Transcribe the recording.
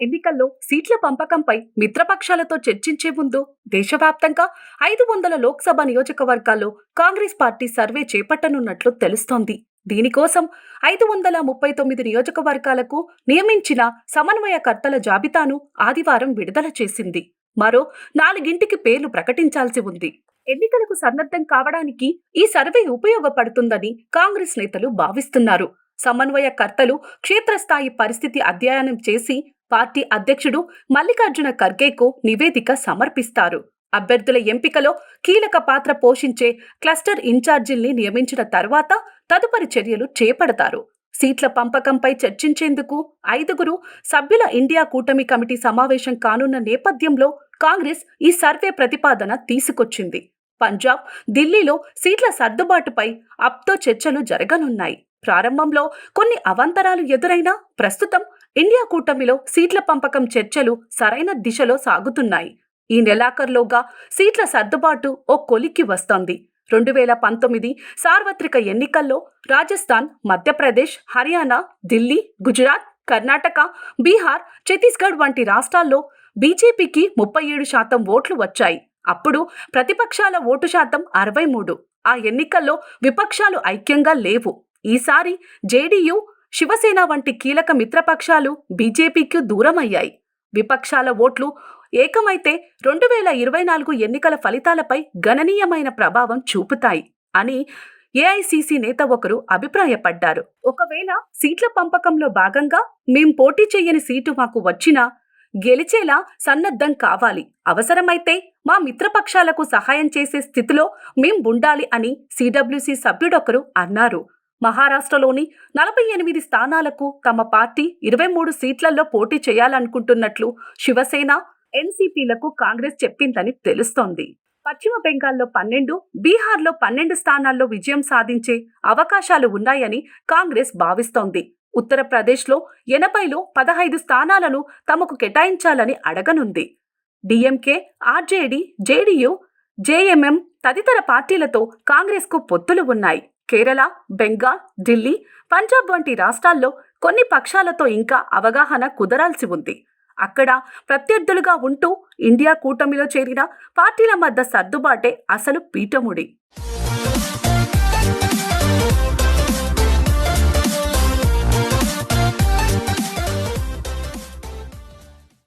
ఎన్నికల్లో సీట్ల పంపకంపై మిత్రపక్షాలతో చర్చించే ముందు దేశవ్యాప్తంగా ఐదు వందల లోక్సభ నియోజకవర్గాల్లో కాంగ్రెస్ పార్టీ సర్వే చేపట్టనున్నట్లు తెలుస్తోంది. దీనికోసం ఐదు వందల ముప్పై తొమ్మిది నియోజకవర్గాలకు నియమించిన సమన్వయకర్తల జాబితాను ఆదివారం విడుదల చేసింది. మరో నాలుగింటికి పేర్లు ప్రకటించాల్సి ఉంది. ఎన్నికలకు సన్నద్ధం కావడానికి ఈ సర్వే ఉపయోగపడుతుందని కాంగ్రెస్ నేతలు భావిస్తున్నారు. సమన్వయకర్తలు క్షేత్రస్థాయి పరిస్థితి అధ్యయనం చేసి పార్టీ అధ్యక్షుడు మల్లికార్జున ఖర్గేకు నివేదిక సమర్పిస్తారు. అభ్యర్థుల ఎంపికలో కీలక పాత్ర పోషించే క్లస్టర్ ఇన్ఛార్జీల్ని నియమించిన తర్వాత తదుపరి చర్యలు చేపడతారు. సీట్ల పంపకంపై చర్చించేందుకు ఐదుగురు సభ్యుల ఇండియా కూటమి కమిటీ సమావేశం కానున్న నేపథ్యంలో కాంగ్రెస్ ఈ సర్వే ప్రతిపాదన తీసుకొచ్చింది. పంజాబ్ ఢిల్లీలో సీట్ల సర్దుబాటుపై అప్తో చర్చలు జరగనున్నాయి. ప్రారంభంలో కొన్ని అవాంతరాలు ఎదురైనా ప్రస్తుతం ఇండియా కూటమిలో సీట్ల పంపకం చర్చలు సరైన దిశలో సాగుతున్నాయి. ఈ నెలాఖరులోగా సీట్ల సర్దుబాటు ఓ కొలిక్కి వస్తోంది. రెండు వేల పంతొమ్మిది సార్వత్రిక ఎన్నికల్లో రాజస్థాన్ మధ్యప్రదేశ్ హర్యానా ఢిల్లీ గుజరాత్ కర్ణాటక బీహార్ ఛత్తీస్గఢ్ వంటి రాష్ట్రాల్లో బీజేపీకి ముప్పై ఏడు శాతం ఓట్లు వచ్చాయి. అప్పుడు ప్రతిపక్షాల ఓటు శాతం అరవై మూడు. ఆ ఎన్నికల్లో విపక్షాలు ఐక్యంగా లేవు. ఈసారి జేడీయూ శివసేన వంటి కీలక మిత్రపక్షాలు బీజేపీకి దూరమయ్యాయి. విపక్షాల ఓట్లు ఏకమైతే రెండు వేల ఇరవై నాలుగు ఎన్నికల ఫలితాలపై గణనీయమైన ప్రభావం చూపుతాయి అని ఏఐసిసి నేత ఒకరు అభిప్రాయపడ్డారు. ఒకవేళ సీట్ల పంపకంలో భాగంగా మేం పోటీ చేయని సీటు మాకు వచ్చినా గెలిచేలా సన్నద్ధం కావాలి. అవసరమైతే మా మిత్రపక్షాలకు సహాయం చేసే స్థితిలో మేం ఉండాలి అని సిడబ్ల్యూసి సభ్యుడొకరు అన్నారు. మహారాష్ట్రలోని నలభై ఎనిమిది స్థానాలకు తమ పార్టీ ఇరవై మూడు సీట్లలో పోటీ చేయాలనుకుంటున్నట్లు శివసేన ఎన్సీపీలకు కాంగ్రెస్ చెప్పిందని తెలుస్తోంది. పశ్చిమ బెంగాల్లో పన్నెండు బీహార్లో పన్నెండు స్థానాల్లో విజయం సాధించే అవకాశాలు ఉన్నాయని కాంగ్రెస్ భావిస్తోంది. ఉత్తరప్రదేశ్లో ఎనభైలో పదహైదు స్థానాలను తమకు కేటాయించాలని అడగనుంది. డిఎంకే ఆర్జేడీ జేడీయూ జేఎంఎం తదితర పార్టీలతో కాంగ్రెస్కు పొత్తులు ఉన్నాయి. కేరళ బెంగాల్ ఢిల్లీ పంజాబ్ వంటి రాష్ట్రాల్లో కొన్ని పక్షాలతో ఇంకా అవగాహన కుదరాల్సి ఉంది. అక్కడ ప్రత్యర్థులుగా ఉంటూ ఇండియా కూటమిలో చేరిన పార్టీల మధ్య సర్దుబాటే అసలు పీఠముడి.